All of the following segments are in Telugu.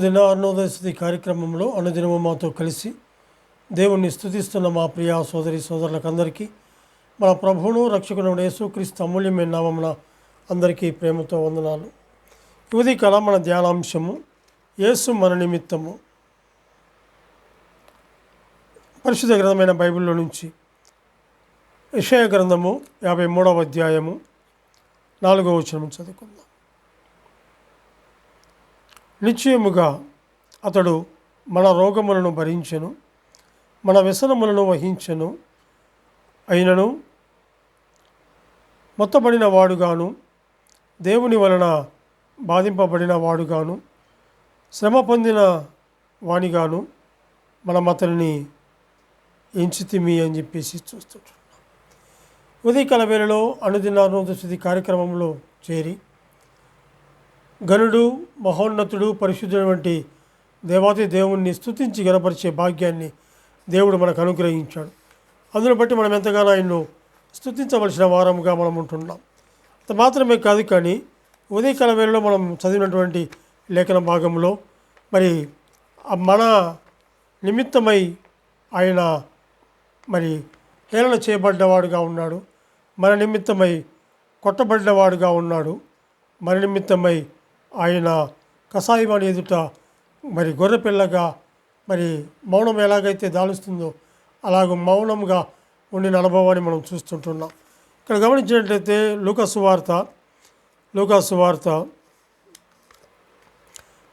అనుదిన అరుణోదయస్థుతి కార్యక్రమంలో అనుదినము మాతో కలిసి దేవుణ్ణి స్థుతిస్తున్న మా ప్రియ సోదరి సోదరులకందరికీ మన ప్రభువును రక్షకుడు యేసుక్రీస్తు అమూల్యమైన నామమున అందరికీ ప్రేమతో వందనాలు. ఇది కళ మన ధ్యానాంశము. యేసు మన నిమిత్తము. పరిశుద్ధ గ్రంథమైన బైబిల్లో నుంచి విషయ గ్రంథము యాభై మూడవ అధ్యాయము నాలుగవ వచనం చదువుకుందాం. నిశ్చయముగా అతడు మన రోగములను భరించెను మన వ్యసనములను వహించెను. అయినను మొత్తబడిన వాడుగాను దేవుని వలన బాధింపబడిన వాడుగాను శ్రమ పొందిన వాణిగాను మనం అతనిని ఎంచితిమి అని చెప్పేసి చూస్తుంటున్నాం. ఉదయకాల వేళలో అనుదిన స్థితి కార్యక్రమంలో చేరి గనుడు మహోన్నతుడు పరిశుద్ధుడు వంటి దేవాతి దేవుణ్ణి స్థుతించి గనపరిచే భాగ్యాన్ని దేవుడు మనకు అనుగ్రహించాడు. అందును బట్టి మనం ఎంతగానో ఆయన్ను స్తుతించవలసిన వారముగా మనం ఉంటున్నాం. అంత మాత్రమే కాదు కానీ ఉదయకాల వేళలో మనం చదివినటువంటి లేఖన భాగంలో మరి మన నిమిత్తమై ఆయన మరి హేళన చేయబడ్డవాడుగా ఉన్నాడు. మన నిమిత్తమై కొట్టబడ్డవాడుగా ఉన్నాడు. మన నిమిత్తమై ఆయన కషాయవాణి ఎదుట మరి గొర్రెపిల్లగా మరి మౌనం ఎలాగైతే దాలుస్తుందో అలాగ మౌనంగా ఉండిన అనుభవాన్ని మనం చూస్తుంటున్నాం. ఇక్కడ గమనించినట్లయితే లూకాసు వార్త లూకాసు వార్త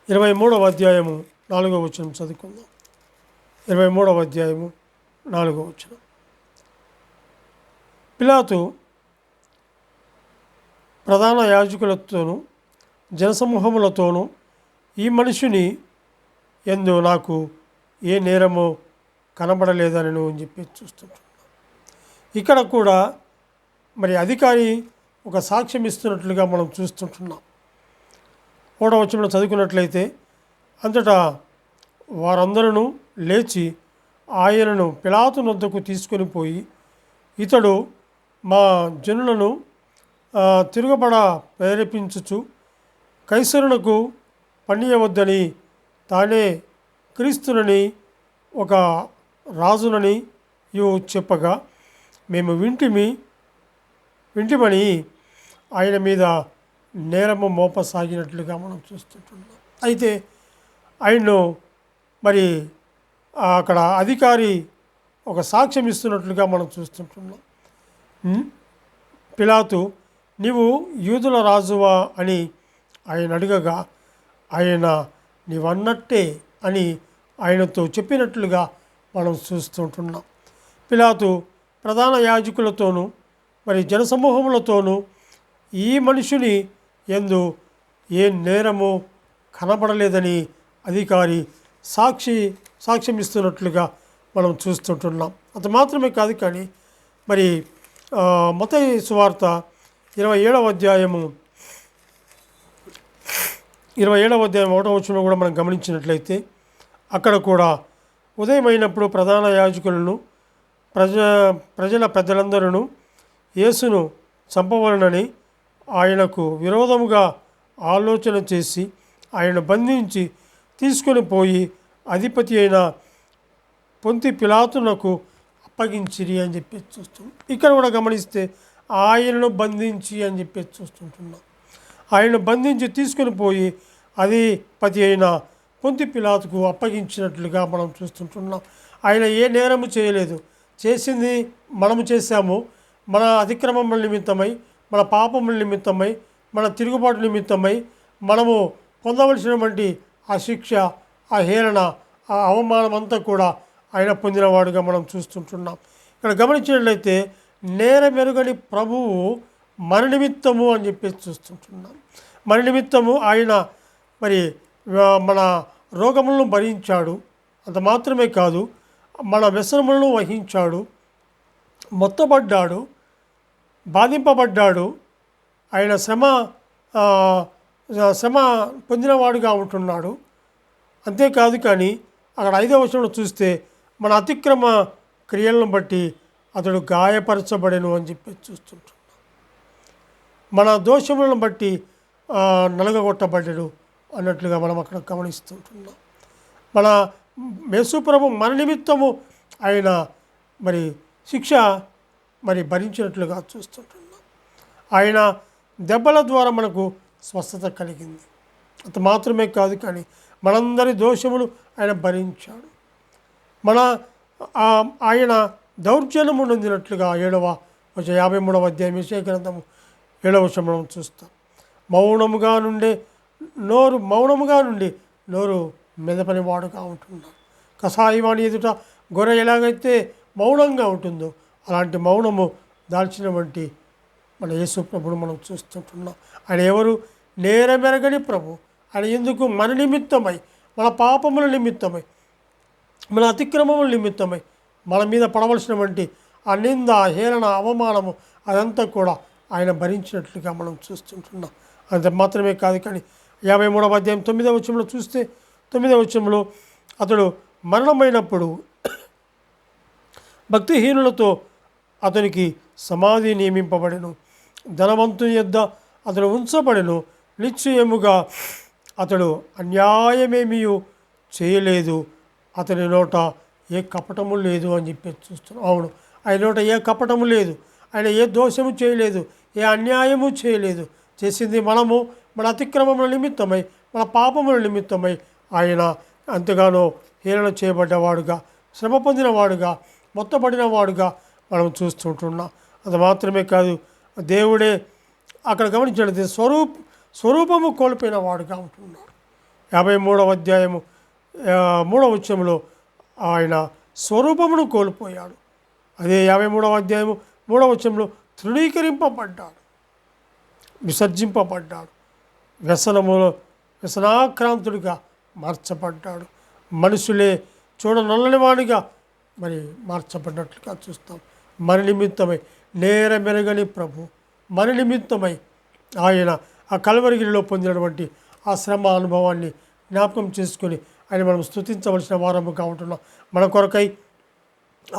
ఇరవై మూడవ అధ్యాయము నాలుగవ వచనం చదువుకుందాం. ఇరవై మూడవ అధ్యాయము నాలుగవ వచనం. పిలాతు ప్రధాన యాజకులతోనూ జనసమూహములతోనూ ఈ మనిషిని ఎందు నాకు ఏ నేరమో కనబడలేదని నువ్వు అని చెప్పి చూస్తున్నాను ఇక్కడ కూడా మరి అధికారి ఒక సాక్ష్యం ఇస్తున్నట్లుగా మనం చూస్తుంటున్నాం. కూడా వచ్చిన చదువుకున్నట్లయితే అంతటా వారందరూ లేచి ఆయనను పిలాతు నొద్దకు తీసుకొని పోయి ఇతడు మా జనులను ఆ, తిరుగుబడ ప్రేరేపించుచు కైసరునకు పనియవద్దని తానే క్రీస్తునని ఒక రాజునని యు చెప్పగా మేము వింటిమి వింటిమని ఆయన మీద నేరము మోపసాగినట్లుగా మనం చూస్తుంటున్నాం. అయితే ఆయన్ను మరి అక్కడ అధికారి ఒక సాక్ష్యం ఇస్తున్నట్లుగా మనం చూస్తుంటున్నాం. పిలాతు నీవు యూదుల రాజువా అని ఆయన అడగగా ఆయన నీవన్నట్టే అని ఆయనతో చెప్పినట్లుగా మనం చూస్తుంటున్నాం. పిలాతు ప్రధాన యాజకులతోనూ మరి జనసమూహములతోనూ ఈ మనుషుని ఎందు ఏ నేరమో కనబడలేదని అధికారి సాక్షి సాక్ష్యం ఇస్తున్నట్లుగా మనం చూస్తుంటున్నాం. అంత మాత్రమే కాదు కానీ మరి మత సువార్త ఇరవై ఏడవ అధ్యాయము ఇరవై ఏడవ అధ్యాయం ఒకటో వచ్చిన కూడా మనం గమనించినట్లయితే అక్కడ కూడా ఉదయమైనప్పుడు ప్రధాన యాజకులను ప్రజ ప్రజల పెద్దలందరూ యేసును చంపవలనని ఆయనకు విరోధముగా ఆలోచన చేసి ఆయన బంధించి తీసుకొని పోయి అధిపతి అయిన పొంతి పిలాతునకు అప్పగించిరి అని చెప్పి చూస్తున్నాం. ఇక్కడ కూడా గమనిస్తే ఆయనను బంధించి అని చెప్పి చూస్తుంటున్నాం. ఆయనను బంధించి తీసుకొని పోయి అది పతి అయిన పొంతి పిలాతుకు అప్పగించినట్లుగా మనం చూస్తుంటున్నాం. ఆయన ఏ నేరము చేయలేదు. చేసింది మనము చేశాము. మన అతిక్రమముల నిమిత్తమై మన పాపముల నిమిత్తమై మన తిరుగుబాటు నిమిత్తమై మనము పొందవలసినటువంటి ఆ శిక్ష ఆ హేళన ఆ అవమానం అంతా కూడా ఆయన పొందినవాడుగా మనం చూస్తుంటున్నాం. ఇక్కడ గమనించినట్లయితే నేరమెరుగని ప్రభువు మన నిమిత్తము అని చెప్పేసి చూస్తుంటున్నాం. మన నిమిత్తము ఆయన మరి మన రోగములను భరించాడు. అంత మాత్రమే కాదు మన వ్యసనములను వహించాడు. మొత్తబడ్డాడు బాధింపబడ్డాడు. ఆయన శ్రమ శ్రమ పొందినవాడుగా ఉంటున్నాడు. అంతేకాదు కానీ అక్కడ ఐదవ వచనంలో చూస్తే మన అతిక్రమ క్రియలను బట్టి అతడు గాయపరచబడెను అని చెప్పి చూస్తుంటాడు మన దోషములను బట్టి ఆ, నలగగొట్టబడ్డాడు అన్నట్లుగా మనం అక్కడ గమనిస్తుంటున్నాం మన మేసుప్రభు మన నిమిత్తము ఆయన మరి శిక్ష మరి భరించినట్లుగా చూస్తుంటున్నాం ఆయన దెబ్బల ద్వారా మనకు స్వస్థత కలిగింది. అంత మాత్రమే కాదు కానీ మనందరి దోషములు ఆయన భరించాడు. మన ఆయన దౌర్జన్యము నొందినట్లుగా ఏడవ వచ్చే యాభై మూడవ అధ్యాయం విషయ గ్రంథము ఏడవ వచనం మనం చూస్తాం. మౌనముగా నుండే నోరు మౌనముగా నుండి నోరు మెదపని వాడుగా ఉంటున్నాడు కషాయవాణి ఎదుట గొర్రె ఎలాగైతే మౌనంగా ఉంటుందో అలాంటి మౌనము దాల్చిన వంటి మన యేసు ప్రభును మనం చూస్తుంటున్నాం. ఆయన ఎవరు? నేరమెరగని ప్రభు. ఆయన ఎందుకు మన నిమిత్తమై మన పాపముల నిమిత్తమై మన అతిక్రమముల నిమిత్తమై మన మీద పడవలసినటువంటి ఆ నింద హేళన అవమానము అదంతా కూడా ఆయన భరించినట్లుగా మనం చూస్తుంటున్నాం. అంత మాత్రమే కాదు కానీ యాభై మూడవ అధ్యాయం తొమ్మిదవ వచ్చంలో చూస్తే తొమ్మిదవ వచ్చంలో అతడు మరణమైనప్పుడు భక్తిహీనులతో అతనికి సమాధి నియమింపబడెను. ధనవంతుని యొద్ద అతడు ఉంచబడెను. నిశ్చయముగా అతడు అన్యాయమేమీ చేయలేదు. అతని నోట ఏ కపటము లేదు అని చెప్పి చూస్తున్నాం. అవును ఆయన నోట ఏ కపటము లేదు. ఆయన ఏ దోషము చేయలేదు ఏ అన్యాయము చేయలేదు. చేసింది మనము మన అతిక్రమముల నిమిత్తమై మన పాపముల నిమిత్తమై ఆయన అంతగానో హేళన చేయబడ్డవాడుగా శ్రమ పొందినవాడుగా మొత్తపడినవాడుగా మనం చూస్తుంటున్నాం. అది మాత్రమే కాదు దేవుడే అక్కడ గమనించినది స్వరూప్ స్వరూపము కోల్పోయిన వాడుగా ఉంటున్నాడు. యాభై మూడవ అధ్యాయము మూడవ ఉత్సవంలో ఆయన స్వరూపమును కోల్పోయాడు. అదే యాభై మూడవ అధ్యాయము మూడవ ఉత్సవంలో తృణీకరింపబడ్డాడు విసర్జింపబడ్డాడు వ్యసనములో వ్యసనాక్రాంతుడిగా మార్చబడ్డాడు. మనుషులే చూడనల్లని వాడిగా మరి మార్చబడినట్లుగా చూస్తాం. మన నిమిత్తమై నేర మెరగని ప్రభు మన నిమిత్తమై ఆయన ఆ కలవరిగిరిలో పొందినటువంటి ఆ శ్రమ అనుభవాన్ని జ్ఞాపకం చేసుకొని ఆయన మనం స్తుతించవలసిన వారముగా ఉంటున్నాం. మన కొరకై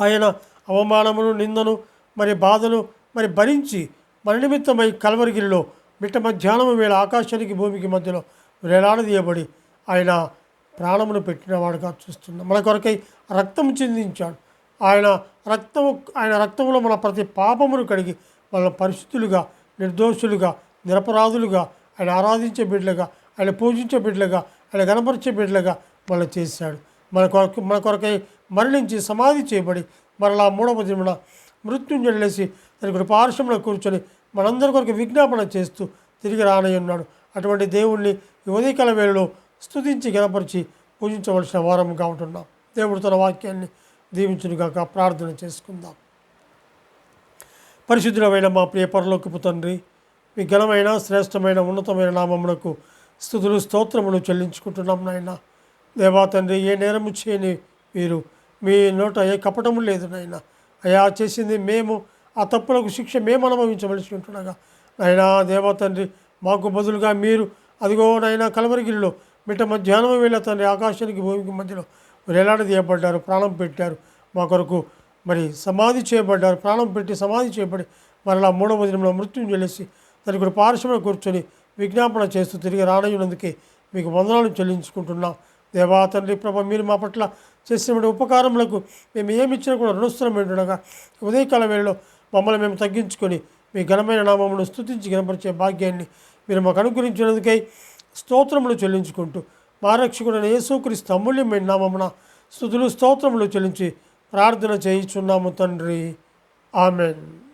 ఆయన అవమానమును నిందను మరి బాధను మరి భరించి మన నిమిత్తమై కలవరిగిరిలో మిట్ట మధ్యాహ్నం వేళ ఆకాశానికి భూమికి మధ్యలో వేలాడదీయబడి ఆయన ప్రాణమును పెట్టినవాడుగా చూస్తున్నాం. మన కొరకై రక్తం చిందించాడు. ఆయన రక్తము ఆయన రక్తంలో మన ప్రతి పాపమును కడిగి మన పరిశుద్ధులుగా నిర్దోషులుగా నిరపరాధులుగా ఆయన ఆరాధించే బిడ్డలుగా ఆయన పూజించే బిడ్డలుగా ఆయన గణపరిచే బిడ్డలుగా మన చేశాడు. మన కొరకు మన కొరకై మరణించి సమాధి చేయబడి మరలా మూడవ దినమున మృత్యుంజలేసి తన కృపార్శంలో కూర్చొని మనందరి కొరకు విజ్ఞాపన చేస్తూ తిరిగి రానయ్యున్నాడు అటువంటి దేవుణ్ణి ఉదయకాల వేళలో స్తుతించి గణపరిచి పూజించవలసిన వారముగా ఉంటున్నాం. దేవుడు తన వాక్యాన్ని దీవించునుగాక ప్రార్థన చేసుకుందాం. పరిశుద్ధుడమైన మా ప్రియ పరలోకపు తండ్రి మీ ఘనమైన శ్రేష్టమైన ఉన్నతమైన నామమునకు స్థుతులు స్తోత్రములు చెల్లించుకుంటున్నాం నాయన. దేవా తండ్రి ఏ నేరము చేయని మీరు మీ నోట ఏ కపటము లేదు నాయనా. అయా చేసింది మేము ఆ తప్పులకు శిక్ష మేము అనుభవించవలసి ఉంటుండగా నాయనా దేవా తండ్రి మాకు బదులుగా మీరు అదిగో నాయన కలవరిగిరిలో మిట్ట మధ్యాహ్నం వేళ తండ్రి ఆకాశానికి భూమికి మధ్యలో వేలాడదీయబడ్డారు ప్రాణం పెట్టారు మా కొరకు మరి సమాధి చేయబడ్డారు ప్రాణం పెట్టి సమాధి చేయబడి మరలా మూడవ దినంలో మృత్యుం చెల్లిసి దాని కూడా పారిశ్రమలో కూర్చొని విజ్ఞాపన చేస్తూ తిరిగి రానయ్యనందుకే మీకు వందనాలు చెల్లించుకుంటున్నాం. దేవా తండ్రి ప్రభ మీరు మా పట్ల చేసినటువంటి ఉపకారములకు మేము ఏమి ఇచ్చినా కూడా రుణస్థలం ఉదయకాల వేళలో మమ్మల్ని మేము తగ్గించుకొని మీ ఘనమైన నామమును స్థుతించి గణపరిచే భాగ్యాన్ని మీరు మాకు అనుగ్రహించినందుకై స్తోత్రములు చెల్లించుకుంటూ మా రక్షకుడైన యేసుక్రీస్తు అమూల్యమైన నామమున స్థుతులు స్తోత్రములు చెల్లించి ప్రార్థన చేయించున్నాము తండ్రి. ఆమెన్.